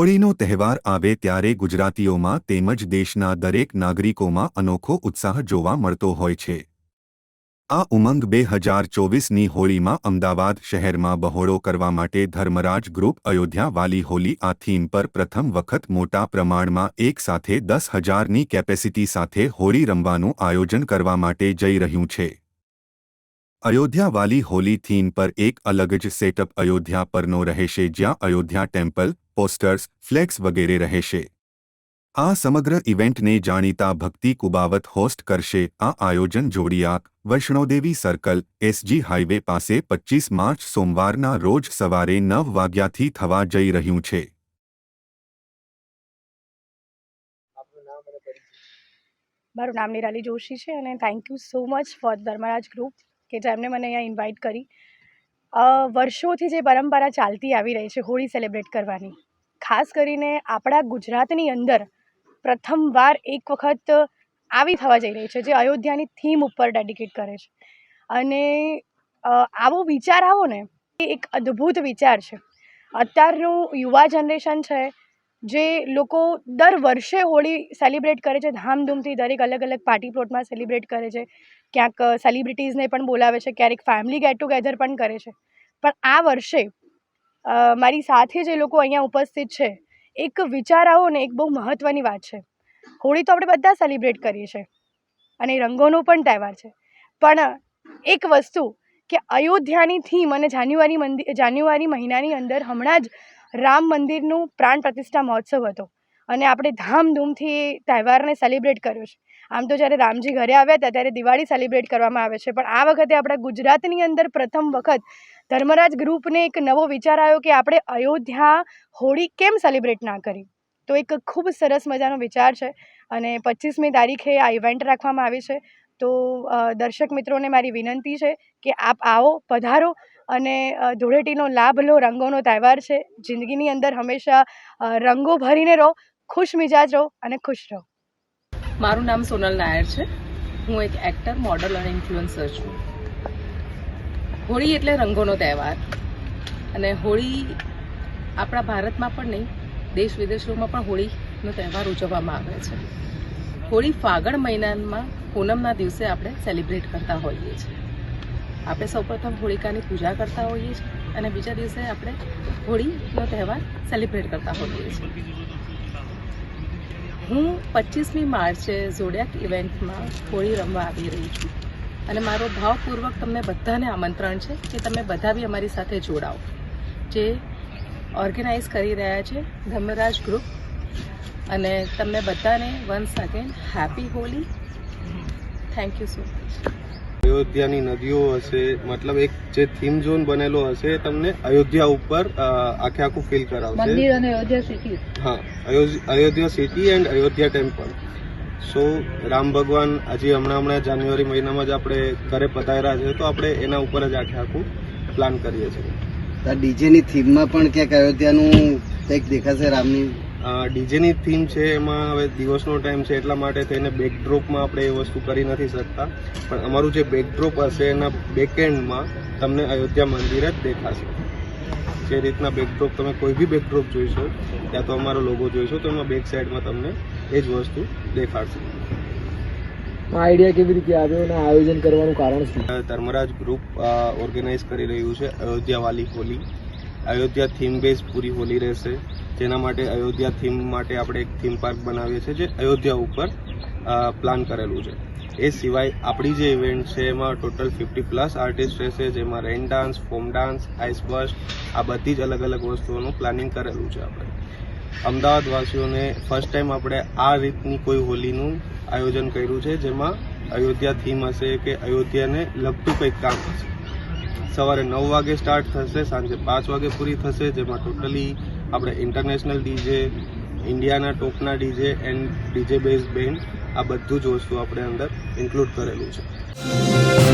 તહેવાર આવે ત્યારે ગુજરાતીઓમાં તેમજ દેશના દરેક નાગરિકોમાં અનોખો ઉત્સાહ જોવા મળતો હોય છે. આ ઉમંગ બે હજાર ચોવીસની હોળીમાં અમદાવાદ શહેરમાં બહોળો કરવા માટે ધર્મરાજ ગ્રુપ અયોધ્યા વાલી હોલી આ થીમ પર પ્રથમ વખત મોટા પ્રમાણમાં એક સાથે દસ હજારની કેપેસિટી સાથે હોળી રમવાનું આયોજન કરવા માટે જઈ રહ્યું છે. અયોધ્યા વાલી હોલી થીમ પર એક અલગ જ સેટઅપ અયોધ્યા પરનો રહેશે જ્યાં અયોધ્યા ટેમ્પલ પોસ્ટર્સ ફ્લેક્સ વગેરે રહેશે. આ સમગ્ર ઇવેન્ટને જાણીતા ભક્તિ કુબાવત હોસ્ટ કરશે. આ આયોજન Zodiac, Vaishnodevi circle SG highway પાસે પચીસ માર્ચ સોમવારના રોજ સવારે નવ વાગ્યાથી થવા જઈ રહ્યું છે. મારું નામ નિરાલી જોશી છે અને thank you so much for Dharmraj group કે જેમને મને અહીંયા ઇન્વાઇટ કરી. વર્ષોથી જે પરંપરા ચાલતી આવી રહી છે, હોળી સેલિબ્રેટ કરવાની. ખાસ કરીને આપણા ગુજરાતની અંદર પ્રથમવાર એક વખત આવી થવા જઈ રહી છે, જે અયોધ્યાની થીમ ઉપર ડેડિકેટ કરે છે. અને આવો વિચાર આવો ને, એ એક અદ્ભુત વિચાર છે. અત્યારનું યુવા જનરેશન છે, જે લોકો દર વર્ષે હોળી સેલિબ્રેટ કરે છે, ધામધૂમથી દરેક અલગ અલગ પાર્ટી પ્લોટમાં સેલિબ્રેટ કરે છે. ક્યાંક સેલિબ્રિટીઝને પણ બોલાવે છે, ક્યારેક ફેમિલી ગેટ ટુગેધર પણ કરે છે. પણ આ વર્ષે મારી સાથે જે લોકો અહીંયા ઉપસ્થિત છે, એક વિચાર આવો ને એક બહુ મહત્ત્વની વાત છે. હોળી તો આપણે બધા સેલિબ્રેટ કરીએ છીએ અને રંગોનો પણ તહેવાર છે. પણ એક વસ્તુ કે અયોધ્યાની થીમ અને જાન્યુઆરી મંદિર જાન્યુઆરી મહિનાની અંદર હમણાં જ રામ મંદિરનું પ્રાણ પ્રતિષ્ઠા મહોત્સવ હતો. અને આપણે ધામધૂમથી તહેવારને સેલિબ્રેટ કર્યો છે. આમ તો જ્યારે રામજી ઘરે આવ્યા હતા ત્યારે દિવાળી સેલિબ્રેટ કરવામાં આવે છે. પણ આ વખતે આપણા ગુજરાતની અંદર પ્રથમ વખત ધર્મરાજ ગ્રુપને એક નવો વિચાર આવ્યો કે આપણે અયોધ્યા હોળી કેમ સેલિબ્રેટ ના કરી? તો એક ખૂબ સરસ મજાનો વિચાર છે અને પચીસમી તારીખે આ ઇવેન્ટ રાખવામાં આવી છે. તો દર્શક મિત્રોને મારી વિનંતી છે કે આપ આવો, પધારો અને ધૂળેટીનો લાભ લો, રંગોનો તહેવાર છે. જિંદગીની અંદર હંમેશા રંગો ભરીને રહો, ખુશ મિજાજ રહો અને ખુશ રહો. મારું નામ સોનલ નાયર છે. હું એક એક્ટર મોડલ અને ઇન્ફ્લુઅન્સર છું. હોળી એટલે રંગોનો તહેવાર. અને હોળી આપણા ભારતમાં પણ નહીં, દેશ વિદેશોમાં પણ હોળીનો તહેવાર ઉજવવામાં આવે છે. હોળી ફાગણ મહિનામાં પૂનમના દિવસે આપણે સેલિબ્રેટ કરતા હોઈએ છીએ. આપણે સૌપ્રથમ હોળિકાની પૂજા કરતા હોઈએ છીએ અને બીજા દિવસે આપણે હોળીનો તહેવાર સેલિબ્રેટ કરતા હોઈએ છીએ. હું પચીસમી માર્ચે ઝોડિયાક ઇવેન્ટમાં હોળી રમવા આવી રહી છું. અને મારો ભાવપૂર્વક તમને બધાને આમંત્રણ છે કે તમે બધા બી અમારી સાથે જોડાઓ. જે ઓર્ગેનાઇઝ કરી રહ્યા છે ધર્મરાજ ગ્રુપ અને તમને બધાને once again happy Holi thank you so much અયોધ્યાની નદીઓ હશે મતલબ એક જે થીમ ઝોન બનેલો હશે એ તમને અયોધ્યા ઉપર આખે આખું ફીલ કરાવશે. મંદિર અને અયોધ્યા સિટી હા Ayodhya city and Ayodhya temple so Ram ભગવાન હજી હમણાં હમણાં જાન્યુઆરી મહિનામાં જ આપણે ઘરે પધાર્યા છે તો આપણે એના ઉપર જ આખે આખું પ્લાન કરીએ છીએ. ડીજેની થીમમાં પણ ક્યાંક અયોધ્યાનું કંઈક દેખાશે રામની ડીજેની થીમ છે એમાં હવે દિવસનો ટાઈમ છે એટલા માટે થઈને બેકડ્રોપમાં આપણે એ વસ્તુ કરી નથી શકતા. પણ અમારું જે બેકડ્રોપ હશે એના બેકએન્ડમાં તમને અયોધ્યા મંદિર જ દેખાશે. જે રીતના બેકડ્રોપ તમે કોઈ બી બેકડ્રોપ જોઈશો ત્યાં તો અમારો લોગો જોઈશો તો એમાં બેક સાઈડમાં તમને એ જ વસ્તુ દેખાડશે. આઈડિયા કેવી રીતે આવ્યો અને આયોજન કરવાનું કારણ શું? ધર્મરાજ ગ્રુપ ઓર્ગેનાઇઝ કરી રહ્યું છે અયોધ્યા વાલી હોલી. અયોધ્યા થીમ બેઝ પૂરી હોલી રહેશે. જેના માટે અયોધ્યા થીમ માટે આપણે એક થીમ પાર્ક બનાવીએ છીએ જે અયોધ્યા ઉપર પ્લાન કરેલું છે. એ સિવાય આપણી જે ઇવેન્ટ છે એમાં ટોટલ ફિફ્ટી પ્લસ આર્ટિસ્ટ રહેશે, જેમાં rain dance foam dance ice bust આ બધી જ અલગ અલગ વસ્તુઓનું પ્લાનિંગ કરેલું છે આપણે. અમદાવાદ વાસીઓને ફર્સ્ટ ટાઈમ આપણે આ રીતની કોઈ હોલીનું આયોજન કર્યું છે, જેમાં અયોધ્યા થીમ હશે કે અયોધ્યાને લગતું કંઈક કામ હશે. સવારે નવ વાગે સ્ટાર્ટ થશે, સાંજે પાંચ વાગે પૂરી થશે, જેમાં ટોટલી આપણે ઇન્ટરનેશનલ ડીજે ઇન્ડિયાના ટોપના DJ and DJ base band આ બધું જ વસ્તુ આપણે અંદર ઇન્ક્લુડ કરેલું છે.